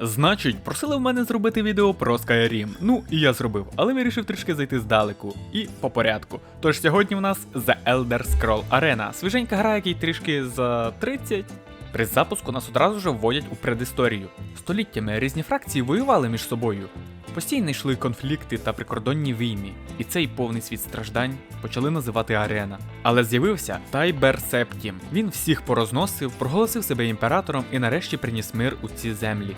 Значить, просили в мене зробити відео про Skyrim. Ну і я зробив, але вирішив трішки зайти здалеку і по порядку. Тож сьогодні в нас The Elder Scroll Arena. Свіженька гра, який трішки за 30. При запуску нас одразу ж вводять у предісторію. Століттями різні фракції воювали між собою. Постійно йшли конфлікти та прикордонні війни, і цей повний світ страждань почали називати арена. Але з'явився Тайбер Септім. Він всіх порозносив, проголосив себе імператором і нарешті приніс мир у ці землі.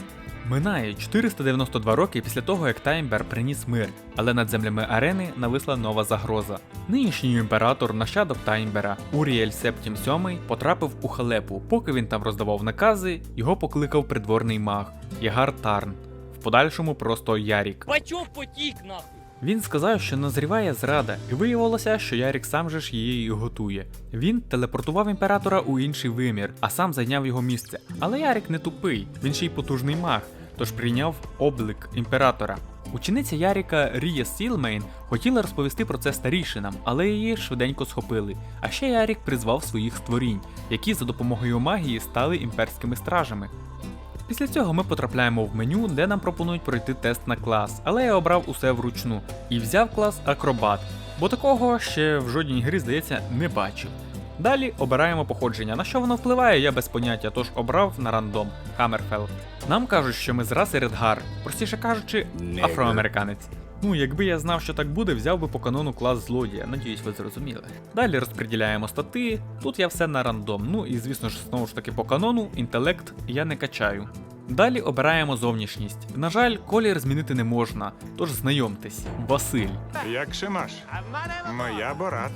Минає 492 роки після того, як Таймбер приніс мир, але над землями арени нависла нова загроза. Нинішній імператор, нащадок Таймбера, Уріель Септім VII, потрапив у халепу. Поки він там роздавав накази, його покликав придворний маг Ягар Тарн. В подальшому просто Ярік. Бачок потік нахуй. Він сказав, що назріває зрада, і виявилося, що Ярік сам же ж її і готує. Він телепортував імператора у інший вимір, а сам зайняв його місце. Але Ярік не тупий, він ще й потужний маг, тож прийняв облик імператора. Учениця Яріка Рія Сілмейн хотіла розповісти про це старішинам, але її швиденько схопили. А ще Ярік призвав своїх створінь, які за допомогою магії стали імперськими стражами. Після цього ми потрапляємо в меню, де нам пропонують пройти тест на клас, але я обрав усе вручну і взяв клас Акробат, бо такого ще в жодній грі, здається, не бачив. Далі обираємо походження. На що воно впливає, я без поняття, тож обрав на рандом Хаммерфелл. Нам кажуть, що ми з раси Редгар, простіше кажучи, афроамериканець. Ну, якби я знав, що так буде, взяв би по канону клас злодія. Надіюсь, ви зрозуміли. Далі розподіляємо стати. Тут я все на рандом. Ну і звісно ж, знову ж таки по канону, інтелект я не качаю. Далі обираємо зовнішність. На жаль, колір змінити не можна, тож знайомтесь, Василь. Як Шимаш? Моя Борат.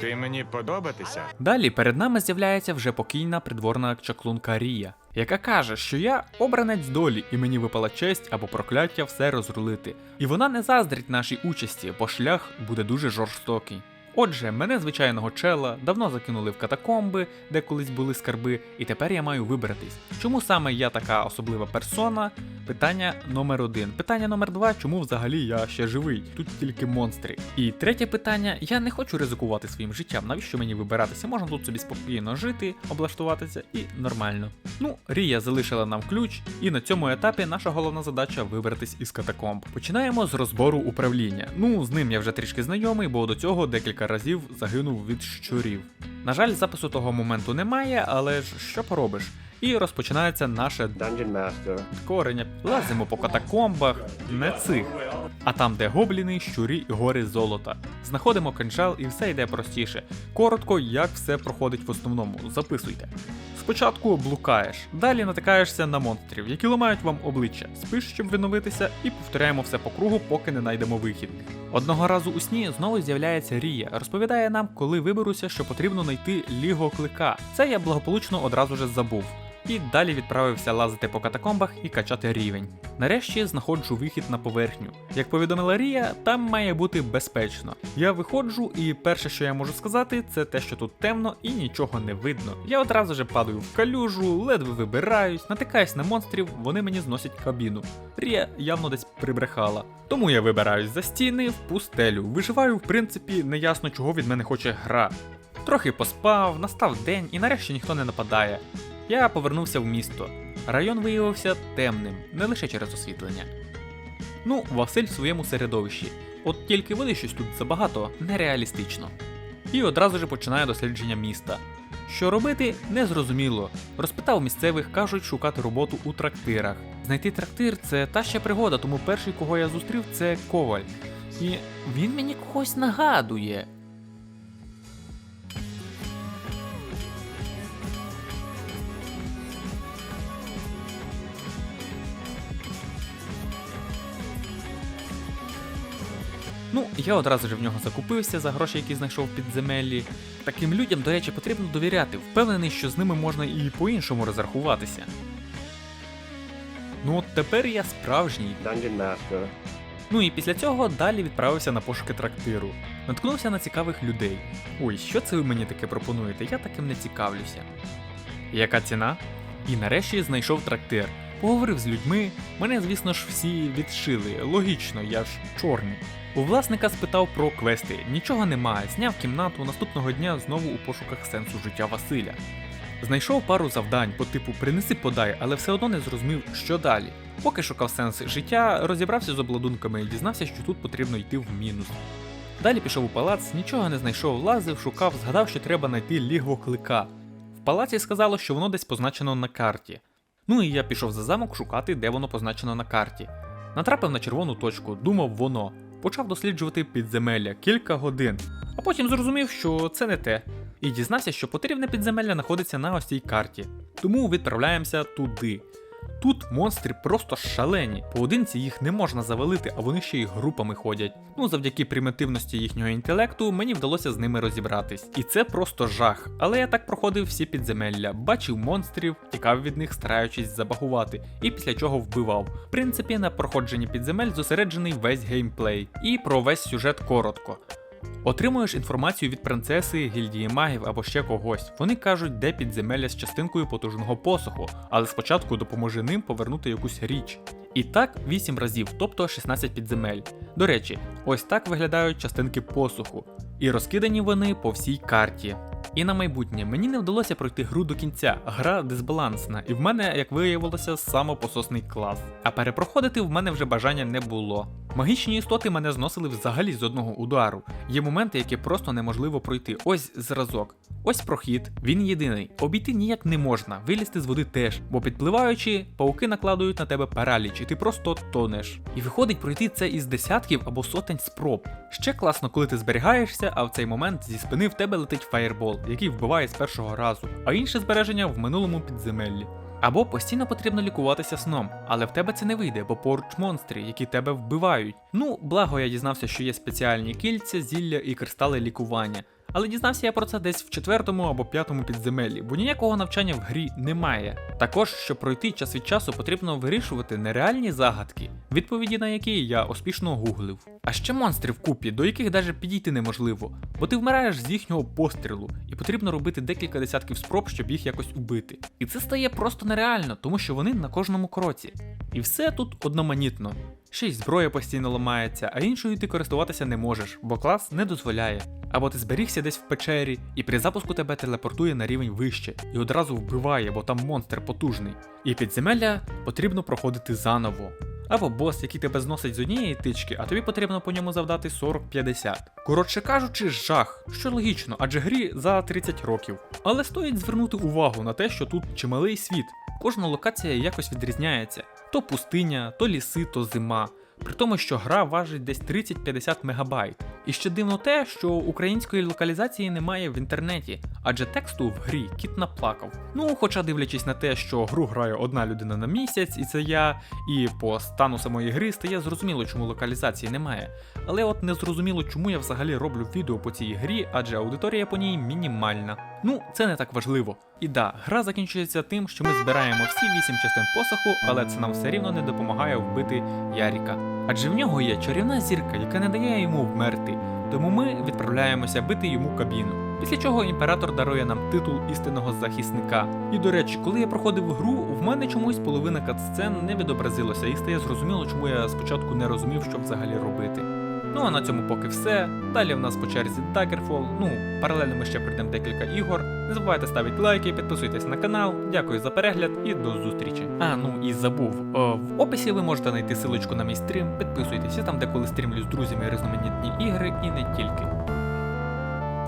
Ти мені подобатися? Далі перед нами з'являється вже покійна придворна чаклунка Рія, яка каже, що я обранець долі, і мені випала честь або прокляття все розрулити. І вона не заздрить нашій участі, бо шлях буде дуже жорстокий. Отже, мене звичайного чела давно закинули в катакомби, де колись були скарби, і тепер я маю вибратись. Чому саме я така особлива персона? Питання номер один. Питання номер два, чому взагалі я ще живий? Тут тільки монстри. І третє питання: я не хочу ризикувати своїм життям. Навіщо мені вибиратися? Можна тут собі спокійно жити, облаштуватися і нормально. Ну, Рія залишила нам ключ, і на цьому етапі наша головна задача вибратись із катакомб. Починаємо з розбору управління. Ну, з ним я вже трішки знайомий, бо до цього декілька разів загинув від щурів. На жаль, запису того моменту немає, але ж що поробиш? І розпочинається наше Dungeon Master. корення. Лазимо по катакомбах, не цих. А там, де гобліни, щурі і гори золота. Знаходимо кинжал і все йде простіше. Коротко, як все проходить в основному. Записуйте. Спочатку блукаєш, далі натикаєшся на монстрів, які ламають вам обличчя, спиш, щоб відновитися, і повторяємо все по кругу, поки не знайдемо вихід. Одного разу у сні знову з'являється Рія, розповідає нам, коли виберуся, що потрібно знайти ліго клика. Це я благополучно одразу же забув. І далі відправився лазити по катакомбах і качати рівень. Нарешті знаходжу вихід на поверхню. Як повідомила Рія, там має бути безпечно. Я виходжу, і перше, що я можу сказати, це те, що тут темно і нічого не видно. Я одразу же падаю в калюжу, ледве вибираюсь, натикаюсь на монстрів, вони мені зносять кабіну. Рія явно десь прибрехала. Тому я вибираюсь за стіни в пустелю. Виживаю, в принципі, неясно, чого від мене хоче гра. Трохи поспав, настав день і нарешті ніхто не нападає. Я повернувся в місто. Район виявився темним, не лише через освітлення. Ну, Василь в своєму середовищі. От тільки води щось тут забагато, нереалістично. І одразу ж починає дослідження міста. Що робити, незрозуміло. Розпитав місцевих, кажуть шукати роботу у трактирах. Знайти трактир це та ще пригода, тому перший, кого я зустрів, це коваль. І він мені когось нагадує. Ну, я одразу ж в нього закупився за гроші, які знайшов в підземеллі. Таким людям, до речі, потрібно довіряти. Впевнений, що з ними можна і по-іншому розрахуватися. Ну от тепер я справжній. Dungeon Master. Ну і після цього далі відправився на пошуки трактиру. Наткнувся на цікавих людей. Ой, що це ви мені таке пропонуєте? Я таким не цікавлюся. Яка ціна? І нарешті знайшов трактир. Поговорив з людьми, мене, звісно ж, всі відшили. Логічно, я ж чорний. У власника спитав про квести. Нічого немає, зняв кімнату, наступного дня знову у пошуках сенсу життя Василя. Знайшов пару завдань по типу принеси подай, але все одно не зрозумів, що далі. Поки шукав сенс життя, розібрався з обладунками і дізнався, що тут потрібно йти в мінус. Далі пішов у палац, нічого не знайшов, лазив, шукав, згадав, що треба знайти лігво клика. В палаці сказало, що воно десь позначено на карті. Ну і я пішов за замок шукати, де воно позначено на карті. Натрапив на червону точку, думав воно. Почав досліджувати підземелля кілька годин, а потім зрозумів, що це не те. І дізнався, що потрібне підземелля знаходиться на ось цій карті. Тому відправляємося туди. Тут монстри просто шалені. Поодинці їх не можна завалити, а вони ще й групами ходять. Ну, завдяки примітивності їхнього інтелекту, мені вдалося з ними розібратись. І це просто жах. Але я так проходив всі підземелля, бачив монстрів, тікав від них, стараючись забагувати, і після чого вбивав. В принципі, на проходженні підземель зосереджений весь геймплей, і про весь сюжет коротко. Отримуєш інформацію від принцеси, гільдії магів або ще когось. Вони кажуть, де підземелля з частинкою потужного посоху, але спочатку допоможи ним повернути якусь річ. І так 8 разів, тобто 16 підземель. До речі, ось так виглядають частинки посуху, і розкидані вони по всій карті. І на майбутнє мені не вдалося пройти гру до кінця, гра дисбалансна, і в мене, як виявилося, самопососний клас. А перепроходити в мене вже бажання не було. Магічні істоти мене зносили взагалі з одного удару. Є моменти, які просто неможливо пройти. Ось зразок. Ось прохід, він єдиний. Обійти ніяк не можна, вилізти з води теж, бо підпливаючи, пауки накладують на тебе параліч, і ти просто тонеш. І виходить пройти це із десятків або сотень спроб. Ще класно, коли ти зберігаєшся, а в цей момент зі спини в тебе летить фаєрбол, який вбиває з першого разу, а інше збереження в минулому підземеллі. Або постійно потрібно лікуватися сном, але в тебе це не вийде, бо поруч монстри, які тебе вбивають. Ну, благо я дізнався, що є спеціальні кільця, зілля і кристали лікування. Але дізнався я про це десь в четвертому або п'ятому підземеллі, бо ніякого навчання в грі немає. Також, щоб пройти час від часу, потрібно вирішувати нереальні загадки, відповіді на які я успішно гуглив. А ще монстри вкупі, до яких навіть підійти неможливо, бо ти вмираєш з їхнього пострілу, і потрібно робити декілька десятків спроб, щоб їх якось убити. І це стає просто нереально, тому що вони на кожному кроці. І все тут одноманітно. Ще й зброя постійно ламається, а іншою ти користуватися не можеш, бо клас не дозволяє. Або ти зберігся десь в печері, і при запуску тебе телепортує на рівень вище і одразу вбиває, бо там монстр потужний. І підземелля потрібно проходити заново. Або бос, який тебе зносить з однієї тички, а тобі потрібно по ньому завдати 40-50. Коротше кажучи, жах, що логічно, адже грі за 30 років. Але стоїть звернути увагу на те, що тут чималий світ. Кожна локація якось відрізняється: то пустиня, то ліси, то зима. При тому, що гра важить десь 30-50 мегабайт. І ще дивно те, що української локалізації немає в інтернеті, адже тексту в грі кіт наплакав. Ну, хоча дивлячись на те, що гру грає одна людина на місяць, і це я, і по стану самої гри стає зрозуміло, чому локалізації немає. Але от не зрозуміло, чому я взагалі роблю відео по цій грі, адже аудиторія по ній мінімальна. Ну, це не так важливо. І да, гра закінчується тим, що ми збираємо всі вісім частин посоху, але це нам все рівно не допомагає вбити Яріка. Адже в нього є чарівна зірка, яка не дає йому вмерти. Тому ми відправляємося бити йому кабіну. Після чого імператор дарує нам титул істинного захисника. І до речі, коли я проходив гру, в мене чомусь половина катсцен не відобразилося, і стає зрозуміло, чому я спочатку не розумів, що взагалі робити. Ну а на цьому поки все. Далі в нас по черзі Daggerfall. Ну, паралельно ми ще пройдемо декілька ігор. Не забувайте ставити лайки, підписуйтесь на канал. Дякую за перегляд і до зустрічі. А, ну і забув. О, в описі ви можете знайти силочку на мій стрім. Підписуйтесь, я там деколи стрімлю з друзями різноманітні ігри і не тільки.